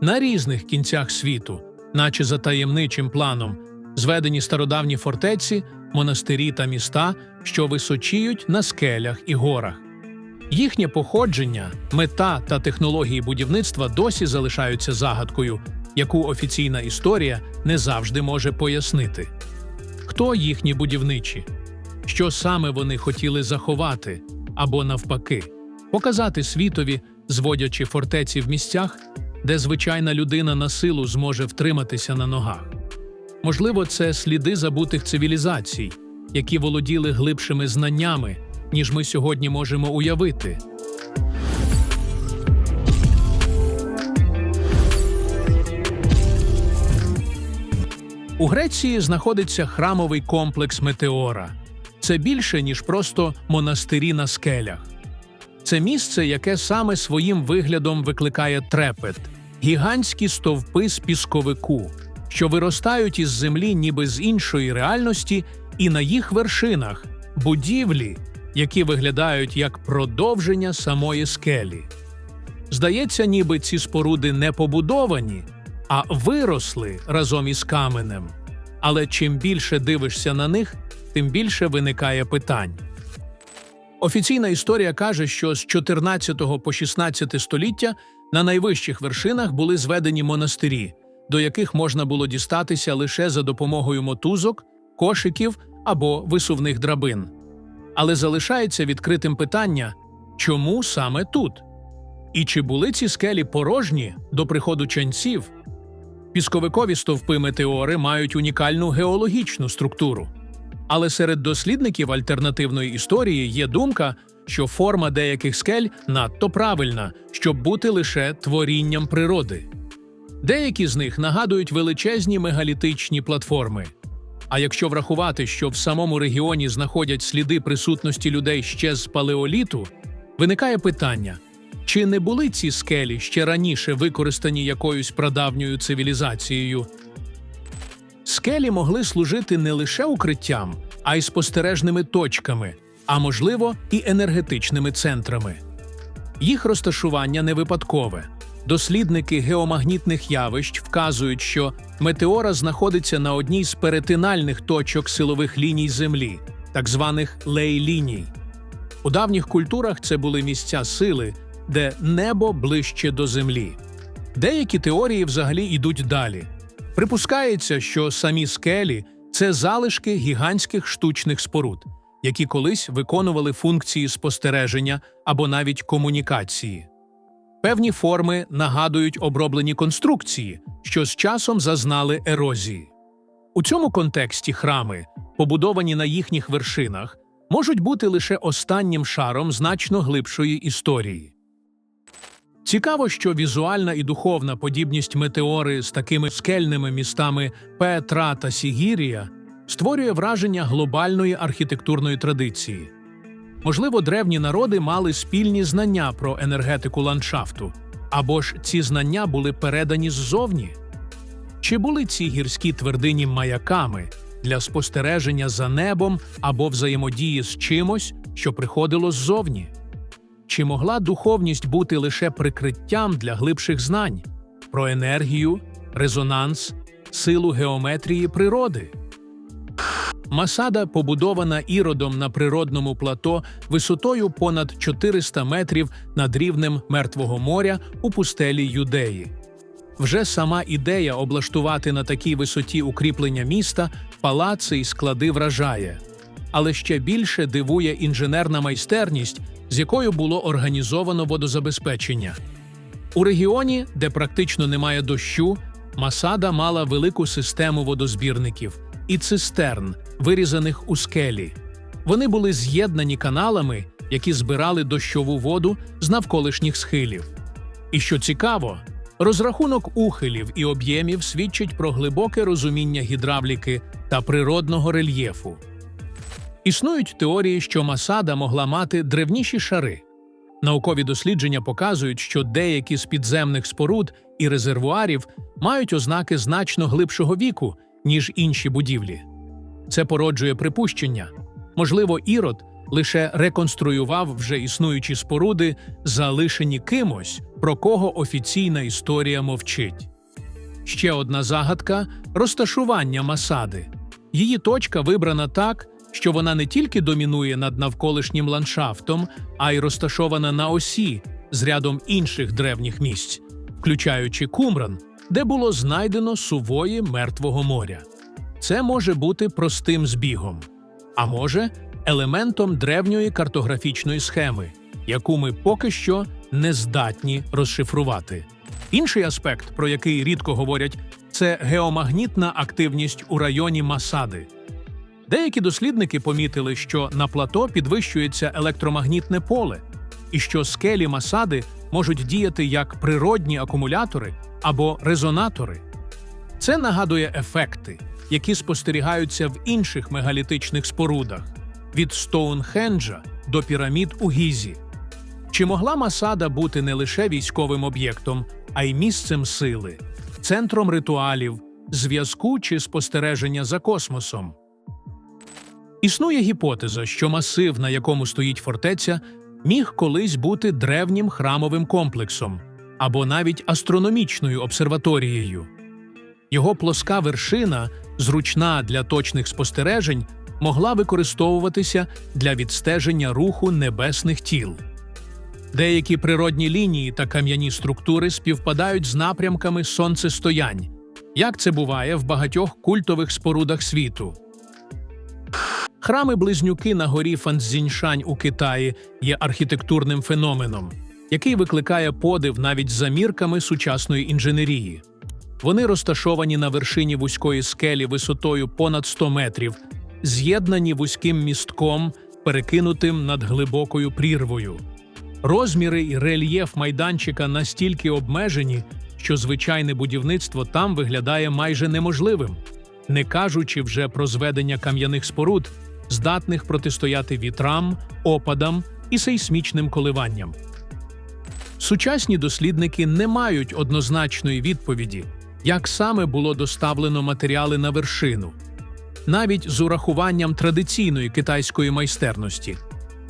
На різних кінцях світу, наче за таємничим планом, зведені стародавні фортеці, монастирі та міста, що височіють на скелях і горах. Їхнє походження, мета та технології будівництва досі залишаються загадкою, яку офіційна історія не завжди може пояснити. Хто їхні будівничі? Що саме вони хотіли заховати або навпаки, показати світові, зводячи фортеці в місцях, де звичайна людина на силу зможе втриматися на ногах. Можливо, це сліди забутих цивілізацій, які володіли глибшими знаннями, ніж ми сьогодні можемо уявити. У Греції знаходиться храмовий комплекс Метеора. Це більше, ніж просто монастирі на скелях. Це місце, яке саме своїм виглядом викликає трепет, гігантські стовпи з пісковику, що виростають із землі ніби з іншої реальності, і на їх вершинах будівлі, які виглядають як продовження самої скелі. Здається, ніби ці споруди не побудовані, а виросли разом із каменем. Але чим більше дивишся на них, тим більше виникає питань. Офіційна історія каже, що з 14 по 16 століття на найвищих вершинах були зведені монастирі, до яких можна було дістатися лише за допомогою мотузок, кошиків або висувних драбин. Але залишається відкритим питання, чому саме тут? І чи були ці скелі порожні до приходу ченців? Пісковикові стовпи метеори мають унікальну геологічну структуру. Але серед дослідників альтернативної історії є думка, що форма деяких скель надто правильна, щоб бути лише творінням природи. Деякі з них нагадують величезні мегалітичні платформи. А якщо врахувати, що в самому регіоні знаходять сліди присутності людей ще з палеоліту, виникає питання: чи не були ці скелі ще раніше використані якоюсь прадавньою цивілізацією? Скелі могли служити не лише укриттям, а й спостережними точками, а можливо, і енергетичними центрами. Їх розташування не випадкове. Дослідники геомагнітних явищ вказують, що метеора знаходиться на одній з перетинальних точок силових ліній Землі, так званих лей-ліній. У давніх культурах це були місця сили, де небо ближче до землі. Деякі теорії взагалі йдуть далі. Припускається, що самі скелі це залишки гігантських штучних споруд, які колись виконували функції спостереження або навіть комунікації. Певні форми нагадують оброблені конструкції, що з часом зазнали ерозії. У цьому контексті храми, побудовані на їхніх вершинах, можуть бути лише останнім шаром значно глибшої історії. Цікаво, що візуальна і духовна подібність метеори з такими скельними містами Петра та Сігірія створює враження глобальної архітектурної традиції. Можливо, древні народи мали спільні знання про енергетику ландшафту, або ж ці знання були передані ззовні. Чи були ці гірські твердині маяками для спостереження за небом або взаємодії з чимось, що приходило ззовні? Чи могла духовність бути лише прикриттям для глибших знань про енергію, резонанс, силу геометрії природи? Масада побудована іродом на природному плато висотою понад 400 метрів над рівнем Мертвого моря у пустелі Юдеї. Вже сама ідея облаштувати на такій висоті укріплення міста, палаци й склади вражає. Але ще більше дивує інженерна майстерність, з якою було організовано водозабезпечення. У регіоні, де практично немає дощу, Масада мала велику систему водозбірників і цистерн, вирізаних у скелі. Вони були з'єднані каналами, які збирали дощову воду з навколишніх схилів. І що цікаво, розрахунок ухилів і об'ємів свідчить про глибоке розуміння гідравліки та природного рельєфу. Існують теорії, що Масада могла мати древніші шари. Наукові дослідження показують, що деякі з підземних споруд і резервуарів мають ознаки значно глибшого віку, ніж інші будівлі. Це породжує припущення. Можливо, Ірод лише реконструював вже існуючі споруди, залишені кимось, про кого офіційна історія мовчить. Ще одна загадка розташування Масади. Її точка вибрана так, що вона не тільки домінує над навколишнім ландшафтом, а й розташована на осі з рядом інших древніх місць, включаючи Кумран, де було знайдено сувої Мертвого моря. Це може бути простим збігом, а може елементом древньої картографічної схеми, яку ми поки що не здатні розшифрувати. Інший аспект, про який рідко говорять, це геомагнітна активність у районі Масади. Деякі дослідники помітили, що на плато підвищується електромагнітне поле, і що скелі Масади можуть діяти як природні акумулятори або резонатори. Це нагадує ефекти, які спостерігаються в інших мегалітичних спорудах від Стоунхенджа до пірамід у Гізі. Чи могла Масада бути не лише військовим об'єктом, а й місцем сили, центром ритуалів, зв'язку чи спостереження за космосом? Існує гіпотеза, що масив, на якому стоїть фортеця, міг колись бути древнім храмовим комплексом або навіть астрономічною обсерваторією. Його плоска вершина, зручна для точних спостережень, могла використовуватися для відстеження руху небесних тіл. Деякі природні лінії та кам'яні структури співпадають з напрямками сонцестоянь, як це буває в багатьох культових спорудах світу. Храми-близнюки на горі Фанцзіньшань у Китаї є архітектурним феноменом, який викликає подив навіть за мірками сучасної інженерії. Вони розташовані на вершині вузької скелі висотою понад 100 метрів, з'єднані вузьким містком, перекинутим над глибокою прірвою. Розміри і рельєф майданчика настільки обмежені, що звичайне будівництво там виглядає майже неможливим, не кажучи вже про зведення кам'яних споруд, здатних протистояти вітрам, опадам і сейсмічним коливанням. Сучасні дослідники не мають однозначної відповіді, як саме було доставлено матеріали на вершину, навіть з урахуванням традиційної китайської майстерності,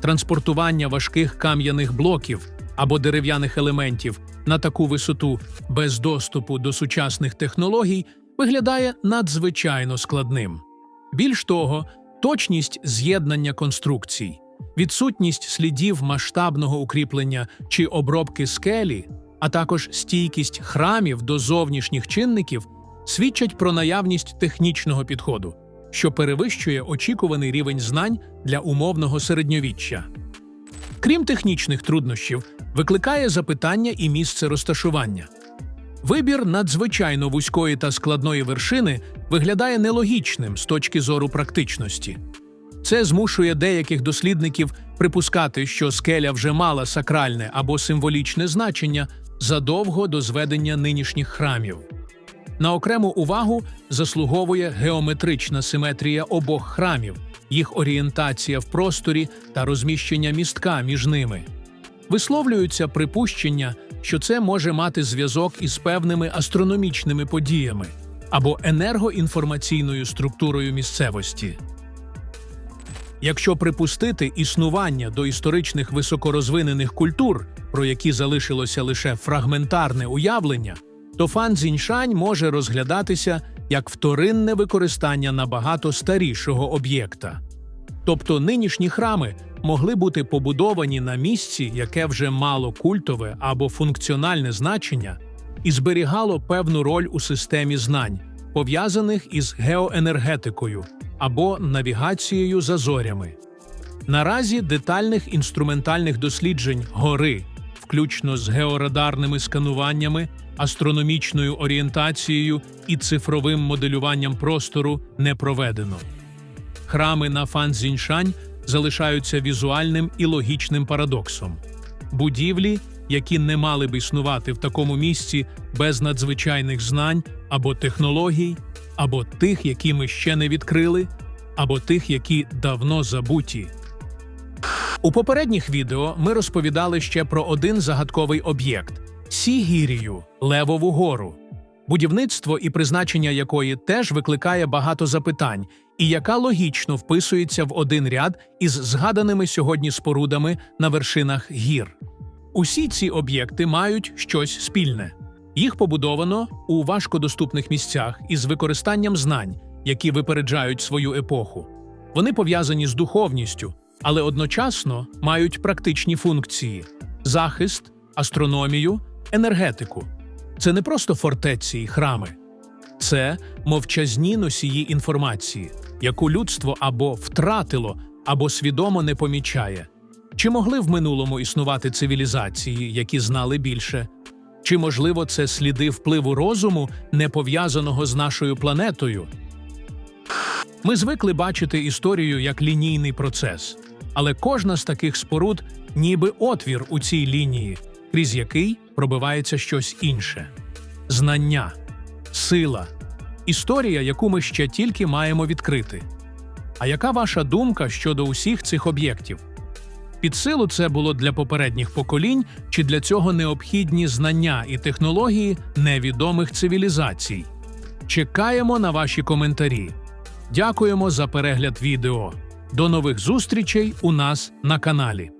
транспортування важких кам'яних блоків або дерев'яних елементів на таку висоту без доступу до сучасних технологій виглядає надзвичайно складним. Більш того, точність з'єднання конструкцій, відсутність слідів масштабного укріплення чи обробки скелі, а також стійкість храмів до зовнішніх чинників свідчать про наявність технічного підходу, що перевищує очікуваний рівень знань для умовного середньовіччя. Крім технічних труднощів, викликає запитання і місце розташування. Вибір надзвичайно вузької та складної вершини виглядає нелогічним з точки зору практичності. Це змушує деяких дослідників припускати, що скеля вже мала сакральне або символічне значення задовго до зведення нинішніх храмів. На окрему увагу заслуговує геометрична симетрія обох храмів, їх орієнтація в просторі та розміщення містка між ними. Висловлюються припущення, що це може мати зв'язок із певними астрономічними подіями або енергоінформаційною структурою місцевості. Якщо припустити існування до історичних високорозвинених культур, про які залишилося лише фрагментарне уявлення, то Фан Цзіньшань може розглядатися як вторинне використання набагато старішого об'єкта. Тобто нинішні храми могли бути побудовані на місці, яке вже мало культове або функціональне значення, і зберігало певну роль у системі знань, пов'язаних із геоенергетикою або навігацією за зорями. Наразі детальних інструментальних досліджень гори, включно з георадарними скануваннями, астрономічною орієнтацією і цифровим моделюванням простору, не проведено. Храми на Фанзіньшань залишаються візуальним і логічним парадоксом. Будівлі, які не мали б існувати в такому місці без надзвичайних знань або технологій, або тих, які ми ще не відкрили, або тих, які давно забуті. У попередніх відео ми розповідали ще про один загадковий об'єкт Сігірію Левову гору. Будівництво і призначення якої теж викликає багато запитань, і яка логічно вписується в один ряд із згаданими сьогодні спорудами на вершинах гір. Усі ці об'єкти мають щось спільне. Їх побудовано у важкодоступних місцях із використанням знань, які випереджають свою епоху. Вони пов'язані з духовністю, але одночасно мають практичні функції: захист, астрономію, енергетику. Це не просто фортеці й храми, це мовчазні носії інформації, яку людство або втратило, або свідомо не помічає. Чи могли в минулому існувати цивілізації, які знали більше? Чи можливо це сліди впливу розуму, не пов'язаного з нашою планетою? Ми звикли бачити історію як лінійний процес, але кожна з таких споруд ніби отвір у цій лінії, крізь який пробивається щось інше: знання, сила, історія, яку ми ще тільки маємо відкрити. А яка ваша думка щодо усіх цих об'єктів? Під силу це було для попередніх поколінь, чи для цього необхідні знання і технології невідомих цивілізацій? Чекаємо на ваші коментарі. Дякуємо за перегляд відео. До нових зустрічей у нас на каналі.